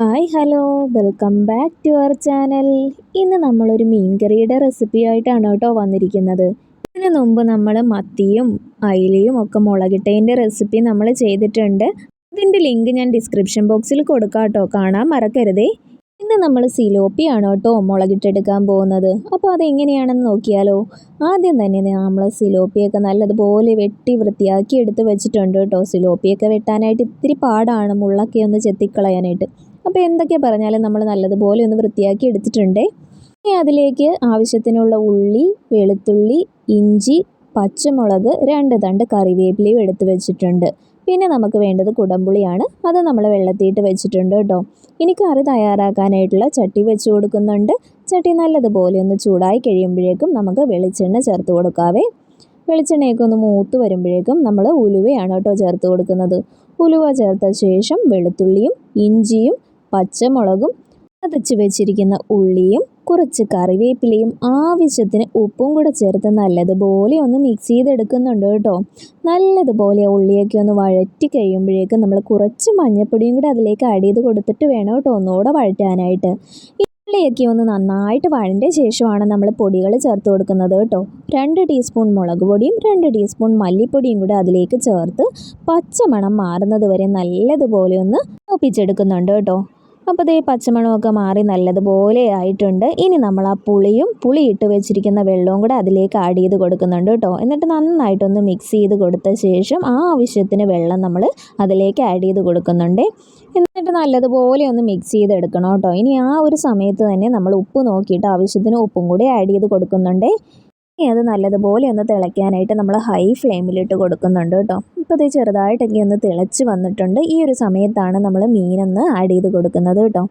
Hi hello. Welcome back to our channel. ഇന്ന് നമ്മളൊരു മീൻകറിയുടെ recipe ആയിട്ടാണ് കേട്ടോ വന്നിരിക്കുന്നത്. ഇതിന് മുമ്പ് നമ്മൾ മത്തിയും അയിലയും ഒക്കെ മുളകിട്ടതിന്റെ റെസിപ്പി നമ്മൾ ചെയ്തിട്ടുണ്ട്. അതിന്റെ ലിങ്ക് ഞാൻ ഡിസ്ക്രിപ്ഷൻ ബോക്സിൽ കൊടുക്കാം കേട്ടോ. കാണാൻ മറക്കരുതേ. ഇന്ന് നമ്മൾ സിലോപ്പിയാണ് കേട്ടോ മുളകിട്ടെടുക്കാൻ പോകുന്നത്. അപ്പോൾ അതെങ്ങനെയാണെന്ന് നോക്കിയാലോ. ആദ്യം തന്നെ നമ്മൾ സിലോപ്പിയൊക്കെ നല്ലതുപോലെ വെട്ടി വൃത്തിയാക്കി എടുത്ത് വെച്ചിട്ടുണ്ട് കേട്ടോ. സിലോപ്പിയൊക്കെ വെട്ടാനായിട്ട് ഇത്തിരി പാടാണ്. മുള്ളൊക്കെ ഒന്ന് ചെത്തിക്കളയാനായിട്ട്. അപ്പോൾ എന്തൊക്കെ പറഞ്ഞാലും നമ്മൾ നല്ലതുപോലെ ഒന്ന് വൃത്തിയാക്കി എടുത്തിട്ടുണ്ട്. ഇനി അതിലേക്ക് ആവശ്യത്തിനുള്ള ഉള്ളി വെളുത്തുള്ളി ഇഞ്ചി പച്ചമുളക് രണ്ട് തണ്ട് കറിവേപ്പിലയും എടുത്ത് വെച്ചിട്ടുണ്ട്. പിന്നെ നമുക്ക് വേണ്ടത് കുടംപുളിയാണ്. അത് നമ്മൾ വെള്ളത്തിയിട്ട് വെച്ചിട്ടുണ്ട് കേട്ടോ. ഇനി കറി തയ്യാറാക്കാനായിട്ടുള്ള ചട്ടി വെച്ച് കൊടുക്കുന്നുണ്ട്. ചട്ടി നല്ലതുപോലെ ഒന്ന് ചൂടായി കഴിയുമ്പോഴേക്കും നമുക്ക് വെളിച്ചെണ്ണ ചേർത്ത് കൊടുക്കാവേ. വെളിച്ചെണ്ണയൊക്കെ ഒന്ന് മൂത്ത് വരുമ്പോഴേക്കും നമ്മൾ ഉലുവയാണ് കേട്ടോ ചേർത്ത് കൊടുക്കുന്നത്. ഉലുവ ചേർത്ത ശേഷം വെളുത്തുള്ളിയും ഇഞ്ചിയും പച്ചമുളകും അതച്ച് വെച്ചിരിക്കുന്ന ഉള്ളിയും കുറച്ച് കറിവേപ്പിലയും ആവശ്യത്തിന് ഉപ്പും കൂടെ ചേർത്ത് നല്ലതുപോലെ ഒന്ന് മിക്സ് ചെയ്തെടുക്കുന്നുണ്ട് കേട്ടോ. നല്ലതുപോലെ ഉള്ളിയൊക്കെ ഒന്ന് വഴറ്റി കഴിയുമ്പോഴേക്കും നമ്മൾ കുറച്ച് മഞ്ഞൾപ്പൊടിയും കൂടെ അതിലേക്ക് ആഡ് ചെയ്ത് കൊടുത്തിട്ട് വേണം കേട്ടോ ഒന്നുകൂടെ വഴറ്റാനായിട്ട്. ഉള്ളിയൊക്കെ ഒന്ന് നന്നായിട്ട് വഴണ്ട ശേഷമാണ് നമ്മൾ പൊടികൾ ചേർത്ത് കൊടുക്കുന്നത് കേട്ടോ. രണ്ട് ടീസ്പൂൺ മുളക് പൊടിയും രണ്ട് ടീസ്പൂൺ മല്ലിപ്പൊടിയും കൂടെ അതിലേക്ക് ചേർത്ത് പച്ചമണം മാറുന്നത് വരെ നല്ലതുപോലെ ഒന്ന് ഒപ്പിച്ചെടുക്കുന്നുണ്ട് കേട്ടോ. അപ്പോൾ ദേ പച്ചമണമൊക്കെ മാറി നല്ലതുപോലെ ആയിട്ടുണ്ട്. ഇനി നമ്മൾ ആ പുളിയും പുളി ഇട്ട് വെച്ചിരിക്കുന്ന വെള്ളവും കൂടെ അതിലേക്ക് ആഡ് ചെയ്ത് കൊടുക്കുന്നുണ്ട് കേട്ടോ. എന്നിട്ട് നന്നായിട്ടൊന്ന് മിക്സ് ചെയ്ത് കൊടുത്ത ശേഷം ആ ആവശ്യത്തിന് വെള്ളം നമ്മൾ അതിലേക്ക് ആഡ് ചെയ്ത് കൊടുക്കുന്നുണ്ട്. എന്നിട്ട് നല്ലതുപോലെ ഒന്ന് മിക്സ് ചെയ്തെടുക്കണം കേട്ടോ. ഇനി ആ ഒരു സമയത്ത് തന്നെ നമ്മൾ ഉപ്പ് നോക്കിയിട്ട് ആവശ്യത്തിന് ഉപ്പും കൂടി ആഡ് ചെയ്ത് കൊടുക്കുന്നുണ്ട്. ഇനി അത് നല്ലതുപോലെ ഒന്ന് തിളയ്ക്കാനായിട്ട് നമ്മൾ ഹൈ ഫ്ലെയിമിലിട്ട് കൊടുക്കുന്നുണ്ട് കേട്ടോ. ഇപ്പോൾ ഇത് ചെറുതായിട്ടൊക്കെ ഒന്ന് തിളച്ച് വന്നിട്ടുണ്ട്. ഈ ഒരു സമയത്താണ് നമ്മൾ മീനൊന്ന് ആഡ് ചെയ്ത് കൊടുക്കുന്നത് കേട്ടോ.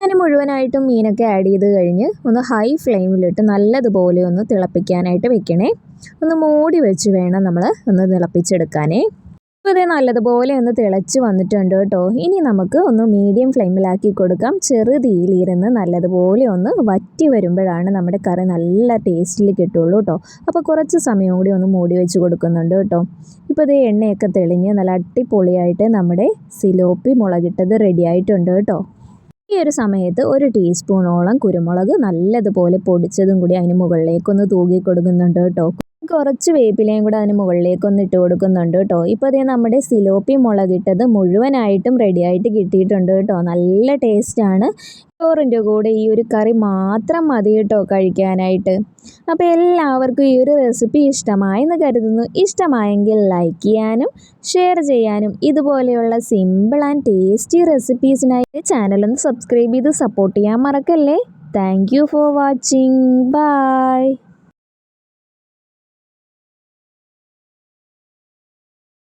ഞാൻ മുഴുവനായിട്ടും മീനൊക്കെ ആഡ് ചെയ്ത് കഴിഞ്ഞ് ഒന്ന് ഹൈ ഫ്ലെയിമിലിട്ട് നല്ലതുപോലെ ഒന്ന് തിളപ്പിക്കാനായിട്ട് വെക്കണേ. ഒന്ന് മൂടി വെച്ച് വേണം നമ്മൾ ഒന്ന് തിളപ്പിച്ചെടുക്കാനേ. അപ്പോൾ നല്ലതുപോലെ ഒന്ന് തിളച്ച് വന്നിട്ടുണ്ട് കേട്ടോ. ഇനി നമുക്ക് ഒന്ന് മീഡിയം ഫ്ലെയിമിലാക്കി കൊടുക്കാം. ചെറു തീയിലിരുന്ന് നല്ലതുപോലെ ഒന്ന് വറ്റി വരുമ്പോഴാണ് നമ്മുടെ കറി നല്ല ടേസ്റ്റിൽ കിട്ടുള്ളൂ കേട്ടോ. അപ്പോൾ കുറച്ച് സമയം കൂടി ഒന്ന് മൂടി വെച്ച് കൊടുക്കുന്നുണ്ട് കേട്ടോ. ഇപ്പോൾ ഇത് എണ്ണയൊക്കെ തെളിഞ്ഞ് നല്ല അടിപൊളിയായിട്ട് നമ്മുടെ സിലോപ്പി മുളകിട്ടത് റെഡി ആയിട്ടുണ്ട് കേട്ടോ. ഈ ഒരു സമയത്ത് ഒരു ടീസ്പൂണോളം കുരുമുളക് നല്ലതുപോലെ പൊടിച്ചതും കൂടി അതിന് മുകളിലേക്കൊന്ന് തൂകി കൊടുക്കുന്നുണ്ട് കേട്ടോ. കുറച്ച് വേപ്പിലയും കൂടെ അതിന് മുകളിലേക്ക് ഒന്ന് ഇട്ട് കൊടുക്കുന്നുണ്ട് കേട്ടോ. ഇപ്പോൾ അതേ നമ്മുടെ സിലോപ്പി മുളകിട്ടത് മുഴുവനായിട്ടും റെഡിയായിട്ട് കിട്ടിയിട്ടുണ്ട് കേട്ടോ. നല്ല ടേസ്റ്റാണ് ചോറിന്റെ കൂടെ ഈ ഒരു കറി മാത്രം മതി കേട്ടോ കഴിക്കാനായിട്ട്. അപ്പോൾ എല്ലാവർക്കും ഈ ഒരു റെസിപ്പി ഇഷ്ടമായി എന്ന് കരുതുന്നു. ഇഷ്ടമായെങ്കിൽ ലൈക്ക് ചെയ്യാനും ഷെയർ ചെയ്യാനും ഇതുപോലെയുള്ള സിമ്പിൾ ആൻഡ് ടേസ്റ്റി റെസിപ്പീസിനായി ചാനലൊന്ന് സബ്സ്ക്രൈബ് ചെയ്ത് സപ്പോർട്ട് ചെയ്യാൻ മറക്കല്ലേ? Thank for watching by